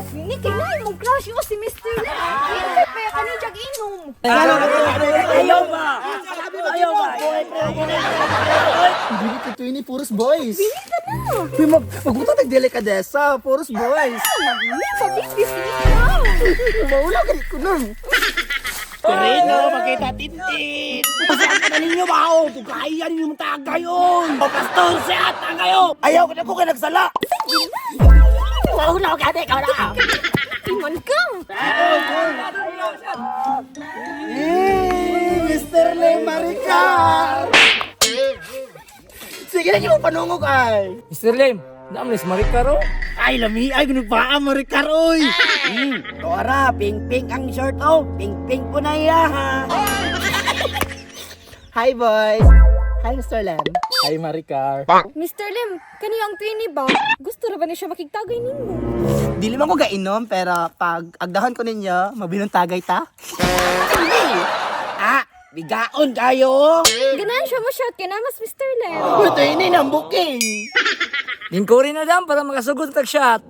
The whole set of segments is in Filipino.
Twinnie. Kailangan mong crush mo si Mr. Lim. Hindi pa ka ni Jag inom. Ayaw ba? Ayaw ba? Dili ko to ini puros boys. Bili ka na. Uy, mag magbuta tag delikadesa, puros boys. Nagmi, pabibis ka. Maula ka ko nun. Torino, makita tintin. Saan ka na ninyo ba? O, kaya ninyo mong tagayon. O, pastor, siya tagayo. Ayaw ka na ko kayo nagsala. Wow, na, kaya ikaw na. Iman ka. Eh, Mr. Le Maricar. Sige na niyo panungog ay. Mr. Lim, naman si Maricaro. Ay, lami, ay, ganun pa, Maricar, oy. Hmm, Dora, pink-pink ang short, oh. Pink-pink po na iya, ha. Hi boys. Hi Mr. Lam. Hi Maricar. Mr. Lim, kaniyang Twinnie ba? Gusto na ba niya siya makigtagay ninyo? Dili man ko gainom pero pag agdahon ko ninyo, mabilong tagay ta. Ah, bigaon kayo. Ganahan siya mo shot kay namas Mr. Lim. Ito ini nang booking. Lingkuri na dam para makasugod tag shot.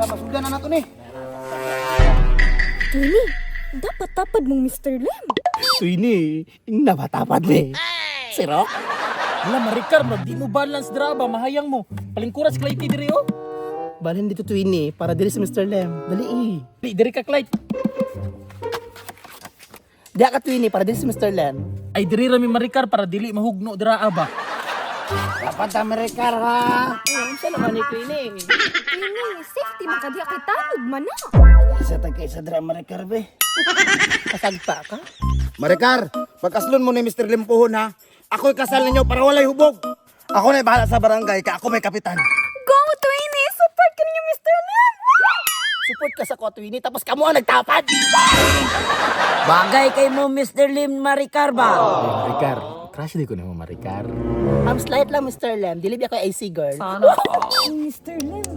Masugdan na nato ni. Twinnie, dapat tapad mong Mr. Lim. Ito ini, nabatapad ni. Siro? Wala Maricar, bro. Di mo balance draba, mahayang mo. Palingkuras Clayty diri oh. Balhin dito to ini para diri sa Mr. Lem. Dali eh. Di diri ka Clyde. Diya ka to ini para diri sa Mr. Lem. Ay diri rami Maricar para dili mahugno dira aba. Dapat Amerikar, ha. Ano sa naman ni Queenie? Twinnie, safety makadiya kay tanod man na. Isa tagay sa dra, Maricar, be. Kasagpa ka? Maricar, pagkaslon mo ni Mr. Limpuhon, ha. Ako'y kasal ninyo para walay hubog. Ako na bahala sa barangay, ka ako may kapitan. Go, Twinnie! Support ka niyo, Mr. Lim! Support ka sa ko to ini tapos kamo ang nagtapad. Bagay kay mo Mr. Lim Maricar ba? Maricar, crush di ko na mo Maricar. I'm slight lang Mr. Lem. Dili biya ko AC girl. Ay, Mr. Lim,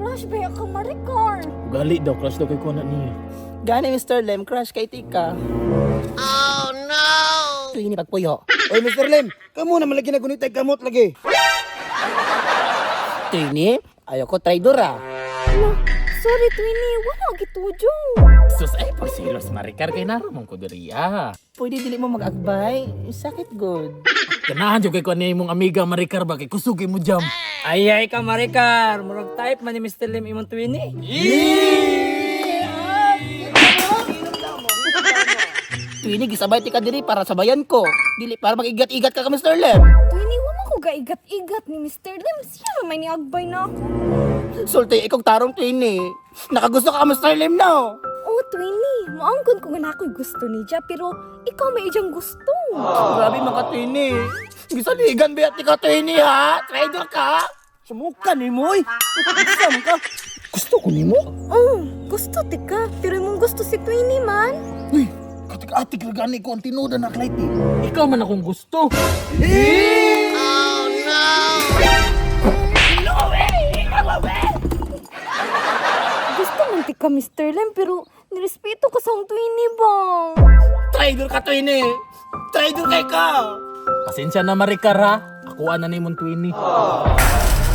crush ba ka Maricar? Gali daw, crush daw kay kuha na niya. Gani Mr. Lem, crush kay Tika. Oh no! To ini pagpuyo. Oy, Mr. Lim, kamo na malagi na gunit ay gamot lagi. To ini, ayoko traidor ah. Ala, sorry, Twinnie. Wala gitujo. Sus ay pagsilos Maricar kay naramon ko diri ah. Pwede dili mo mag-agbay. Sakit good. Ganahan jud kay kuha ni imong amiga Maricar ba kay kusugi mo jam. Ay ay ka Maricar, murag type man ni Mr. Lim imong twini. To ini gisabay tika diri para sabayan ko. Dili para mag-igat-igat ka ka Mr. Lem. Twinnie, wala ko gaigat-igat ni Mr. Lim. Siya may niagbay na ako. Sulti ikog tarong to ini. Nakagusto ka ka Mr. Lem no. Oh, Twinnie, maangkon ko nga na ako'y gusto ni Ja, pero ikaw may iyang gusto. Grabe mga to ini. Gisaligan ba at tika to ini ha? Traidor ka? Sumukan ni mo. Saan ka? Gusto ko nimo? Oh, gusto tika, pero mong gusto si Twinnie man. Uy, katik-atik lagani ko ang tinuda na klite. Ikaw man akong gusto. Gusto tika, Mr. Lim, pero nirespeto ko sa ang Twinnie bang. Traidor ka to ini. Traidor kay ka. Pasensya na Maricar ha. Ako na ni mong twini.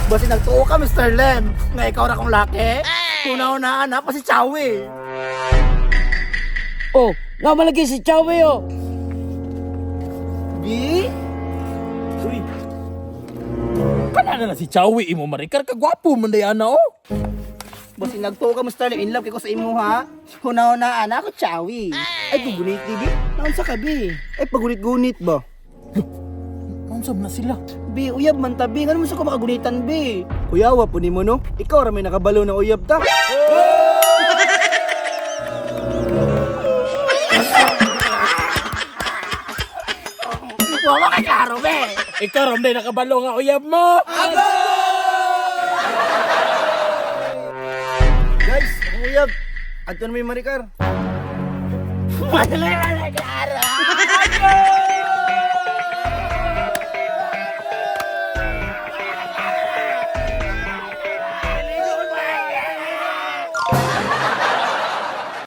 Basi nagtuo ka, Mr. Lem. Nga ikaw na kong laki. Una-unaan na pa si Chowie. Oh, nga malagi si Chowie oh. Bi? Uy. Kana na si Chowie imo Maricar kagwapo man dayana oh. Basi nagtuo ka, Mr. Lem. In love kay ko sa imo, ha? Una-unaan na ako, Chowie. Ay, gugunit, di, Bi? Naon sa ka, Bi? Ay, pagunit-gunit ba? Mansam na sila. Bi, uyab man ta, Bi. Ano mo sa ko makagunitan, Bi? Kuyawa po ni mo, no? Ikaw ramay nakabalo na uyab ta. Wala ka klaro, Bi. Ikaw day nakabalo nga uyab mo. Guys, ang uyab. Ato na may Maricar. Wala ka klaro.